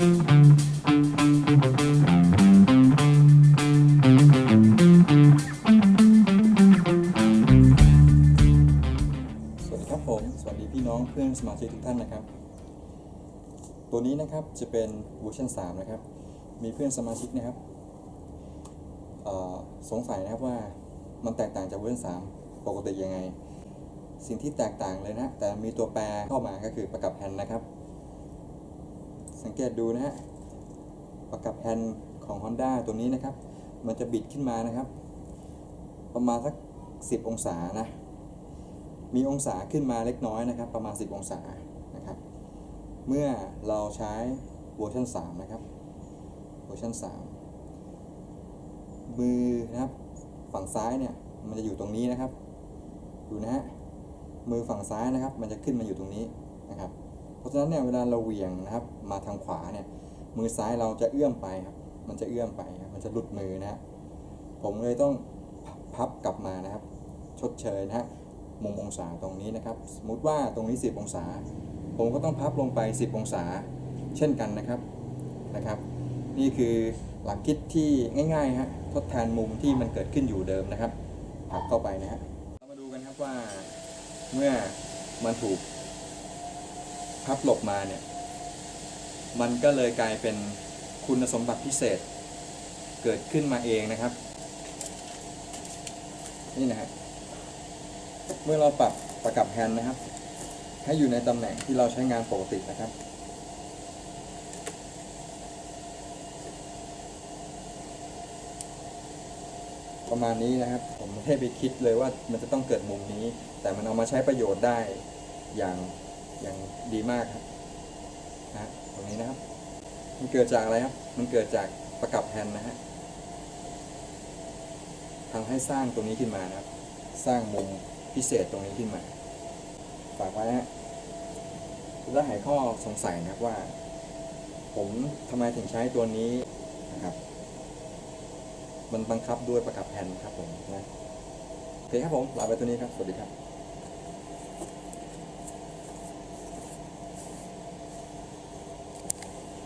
สวัสดีครับผม สวัสดีพี่น้องเพื่อนสมาชิกทุกท่านนะครับ ตัวนี้นะครับจะเป็นเวอร์ชัน3 นะครับ มีเพื่อนสมาชิกนะครับสงสัยนะครับว่ามันแตกต่างจากเวอร์ชัน3 ปกติยังไง สิ่งที่แตกต่างเลยนะ แต่มีตัวแปรเข้ามาก็คือประกับแฮนนะครับ สังเกตดูนะฮะประกับแฮนด์ของ Honda ตัวนี้นะครับ มันจะบิดขึ้นมานะครับ ประมาณสัก 10 องศานะ มีองศาขึ้นมาเล็กน้อยนะครับ ประมาณ 10 องศานะครับ เมื่อเราใช้เวอร์ชัน3นะครับเวอร์ชัน3มือนะครับฝั่งซ้ายเนี่ยมันจะอยู่ตรงนี้นะครับ ดูนะฮะมือฝั่งซ้ายนะครับ มันจะขึ้นมาอยู่ตรงนี้นะครับ เพราะฉะนั้นเนี่ยเวลาเราเหวี่ยงนะครับ มาทางขวาเนี่ยมือซ้ายเราจะเอื้อมไปครับ มันจะเอื้อมไปมันจะหลุดมือนะฮะผมเลยต้องพับกลับมานะครับ ชดเชยนะฮะมุมองศาตรงนี้นะครับ สมมุติว่าตรงนี้ 10 องศา ผมก็ต้องพับลงไป 10 องศา เช่นกันนะครับนะครับ นี่คือหลักคิดที่ง่ายๆฮะทดแทนมุมที่มันเกิดขึ้นอยู่เดิมนะครับพับเข้าไปนะฮะเรามาดูกันครับว่าเมื่อมันถูก พับหลบมาเนี่ย มันก็เลยกลายเป็นคุณสมบัติพิเศษ เกิดขึ้นมาเองนะครับ นี่นะฮะเมื่อเราปรับประกับแฮนด์นะครับ ให้อยู่ในตำแหน่งที่เราใช้งานปกตินะครับประมาณนี้นะครับ ผมไม่ได้ไปคิดเลยว่ามันจะต้องเกิดมุมนี้ แต่มันเอามาใช้ประโยชน์ได้อย่าง อย่างดีมากครับนะตรงนี้นะครับ มันเกิดจากอะไรครับ มันเกิดจากประกับแฮนนะฮะทำให้สร้างตรงนี้ขึ้นมานะครับ สร้างมุมพิเศษตรงนี้ขึ้นมา ฝากไว้ฮะแล้วหายข้อสงสัยนะครับว่า ผมทำไมถึงใช้ตัวนี้นะครับ มันบังคับด้วยประกับแผ่นครับผมนะโอเคครับผมลาไปตัวนี้ครับ สวัสดีครับ